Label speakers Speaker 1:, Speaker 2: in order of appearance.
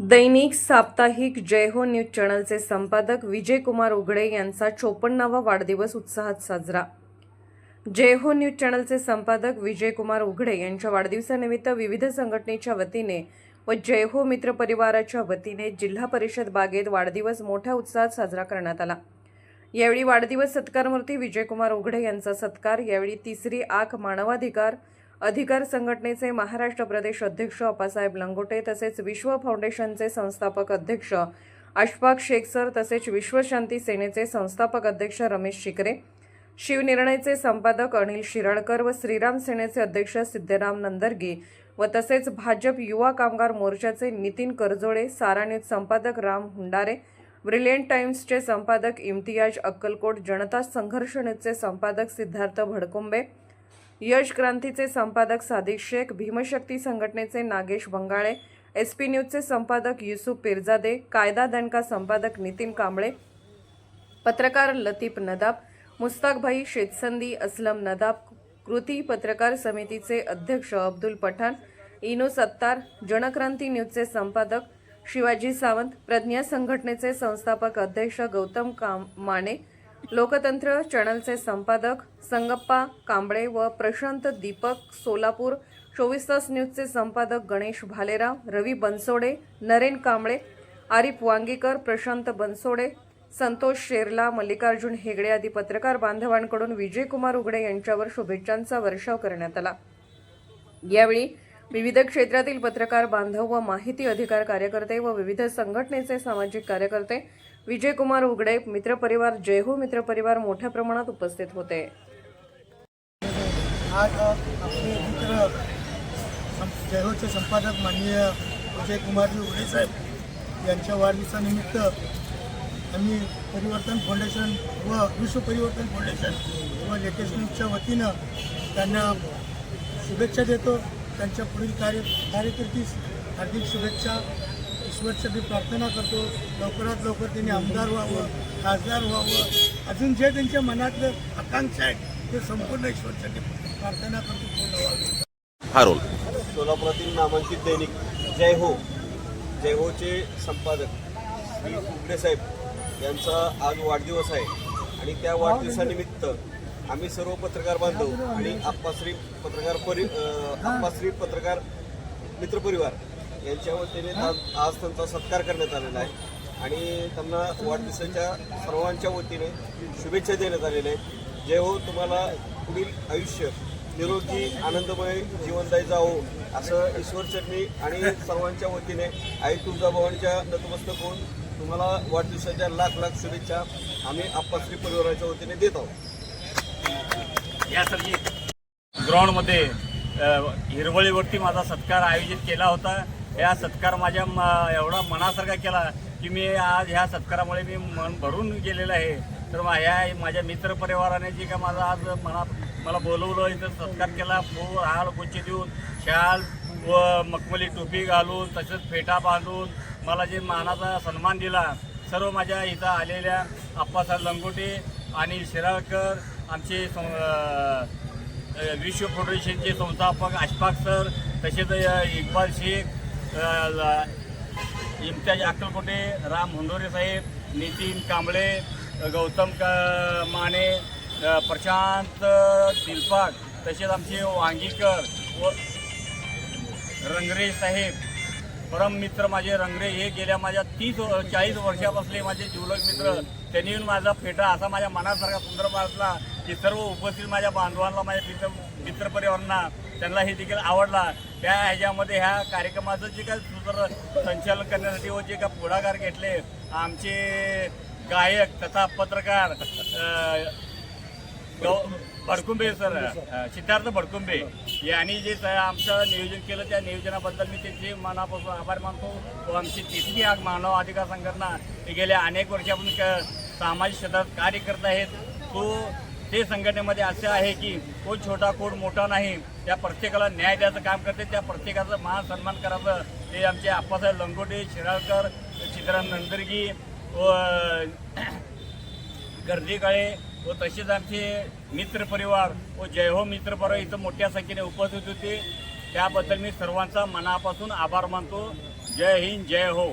Speaker 1: दैनिक साप्ताहिक जय हो न्यूज चॅनलचे संपादक विजयकुमार उघडे यांचा चोपन्नावा वाढदिवस उत्साहात साजरा. जय हो न्यूज चॅनलचे संपादक विजयकुमार उघडे यांच्या वाढदिवसानिमित्त विविध संघटनेच्या वतीने व जय हो मित्र परिवाराच्या वतीने जिल्हा परिषद बागेत वाढदिवस मोठ्या उत्साहात साजरा करण्यात आला. यावेळी वाढदिवस सत्कारमूर्ती विजयकुमार उघडे यांचा सत्कार यावेळी तिसरी आख मानवाधिकार अधिकार संघटनेचे महाराष्ट्र प्रदेश अध्यक्ष अप्पासाहेब लंगोटे तसेच विश्व फाउंडेशनचे संस्थापक अध्यक्ष अशफाक शेख सर तसेच विश्वशांती सेनेचे संस्थापक अध्यक्ष रमेश शिकरे शिवनिर्णयचे संपादक अनिल शिराळकर व श्रीराम सेनेचे अध्यक्ष सिद्धराम नंदरगी व तसेच भाजप युवा कामगार मोर्चाचे नितीन करजोळे सारा संपादक राम हुंडारे ब्रिलियंट टाइम्सचे संपादक इम्तियाज अक्कलकोट जनता संघर्ष संपादक सिद्धार्थ भडकुंबे यश क्रांतीचे संपादक सादिक शेख भीमशक्ती संघटनेचे नागेश बंगाळे एस पी न्यूजचे संपादक युसुफ पिरजादे कायदा दणका संपादक नितीन कांबळे पत्रकार लतीफ नदाब मुस्ताकभाई शेतसंदी असलम नदाब कृती पत्रकार समितीचे अध्यक्ष अब्दुल पठाण इनो सत्तार जनक्रांती न्यूजचे संपादक शिवाजी सावंत प्रज्ञा संघटनेचे संस्थापक अध्यक्ष गौतम काम माने लोकतंत्र चॅनलचे संपादक संगप्पा कांबळे व प्रशांत दीपक सोलापूर. चोवीस तास न्यूजचे संपादक गणेश भालेराव रवी बनसोडे नरेन कांबळे आरिफ वांगीकर प्रशांत बनसोडे संतोष शेरला मल्लिकार्जुन हेगडे आदी पत्रकार बांधवांकडून विजयकुमार उघडे यांच्यावर शुभेच्छांचा वर्षाव करण्यात आला. यावेळी विविध क्षेत्रातील पत्रकार बांधव व माहिती अधिकार कार्यकर्ते व विविध संघटनेचे सामाजिक कार्यकर्ते विजयकुमार उघडे मित्रपरिवार जयहू मित्रपरिवार मोठ्या प्रमाणात उपस्थित होते.
Speaker 2: आज आपले मित्र जयहोचे संपादक माननीय विजय उगडे साहेब यांच्या वाढदिवसानिमित्त आम्ही परिवर्तन फाउंडेशन व विश्व परिवर्तन फाउंडेशन व लेटेस्ट न्यूजच्या वतीनं त्यांना शुभेच्छा देतो. त्यांच्या पुढील कार्य कार्यकिर्दीस हार्दिक शुभेच्छा. ईश्वरसाठी प्रार्थना करतो. लवकरात लवकर त्यांनी आमदार व्हावं खासदार व्हावं. अजून जे त्यांच्या मनातलं आकांक्षा आहेत ते संपूर्ण ईश्वरसाठी प्रार्थना करतो. पूर्ण व्हावे.
Speaker 3: हा रोल
Speaker 4: सोलापुरातील नामांकित दैनिक जय हो. जय होचे संपादक श्री उगडे साहेब यांचा आज वाढदिवस आहे. आणि त्या वाढदिवसानिमित्त आम्ही सर्व पत्रकार बांधव आणि आप्पाश्री पत्रकार परि आप्पाश्री पत्रकार मित्रपरिवार यांच्या वतीने आज आज त्यांचा सत्कार करण्यात आलेला आहे. आणि त्यांना वाढदिवसाच्या सर्वांच्या वतीने शुभेच्छा देण्यात आलेल्या आहेत. जय हो तुम्हाला पुढील आयुष्य. निरोगी आनंदमय जीवनदायी जावो असं ईश्वरचरणी आणि सर्वांच्या वतीने आई तुळजाभवानीच्या नतमस्तक होऊन तुम्हाला वाढदिवसाच्या लाख लाख शुभेच्छा आम्ही आप्पाश्री परिवाराच्या वतीने देत आहोत.
Speaker 5: यासाठी ग्राउंडमध्ये हिरवळीवरती माझा सत्कार आयोजित केला होता. या सत्कार माझ्या म- एवढा मनासारखा केला की मी आज ह्या सत्कारामुळे मी मन भरून गेलेलं आहे. तर ह्या माझ्या मित्रपरिवाराने जे का माझा आज मना मला बोलवलं इथं सत्कार केला. फूल हाल गुच्छ देऊन शाल व मखमली टोपी घालून तसेच फेटा बांधून मला जे मानाचा सन्मान दिला सर्व माझ्या इथं आलेल्या अप्पासाहेब लंगोटे आणि शिराळकर आमचे सं- विश्व फाउंडेशनचे संस्थापक अशफाक सर तसेच अ, इक्बाल शेख इम्तियाज अक्कलकोटे राम हुंडोरे साहेब नितीन कांबळे गौतम क माने प्रशांत दिलपाक तसेच आमचे वांगीकर व रंगरे साहेब. परम मित्र माझे रंगरे हे गेल्या माझ्या तीस चाळीस वर्षापासले माझे जिवलग मित्र. त्यांनी माझा फेटा असा माझ्या मनासारखा सुंदर वाटला की सर्व उपस्थित माझ्या बांधवांना माझ्या मित्र मित्रपरिवारांना त्यांना हे देखील आवडला. त्या ह्याच्यामध्ये ह्या कार्यक्रमाचं जे काय सुंदर संचालन करण्यासाठी व जे काय पुढाकार घेतले आमचे गायक तथा पत्रकार भडकुंबे सर सिद्धार्थ भडकुंबे यांनी जे आमचं नियोजन केलं त्या नियोजनाबद्दल मी त्यांचे मनापासून आभार मानतो व आमची तिसरी आग मानव अधिकार संघटना हे गेल्या अनेक वर्षापासून क- सामाजिक क्षेत्रात कार्य करत आहेत. तो ते संघटनेमध्ये असं आहे की कोण छोटा कोण मोठा नाही त्या प्रत्येकाला न्याय द्यायचं काम करते त्या प्रत्येकाचं मान सन्मान करायचं. ते आमचे आप्पासाहेब लंगोटे शिराळकर चित्रा नंदरगी व गर्दीकाळे व तसेच आमचे मित्रपरिवार व जय हो मित्रपरिवार इथं मोठ्या संख्येने उपस्थित होते. त्याबद्दल मी सर्वांचा मनापासून आभार मानतो. जय हिंद जय हो.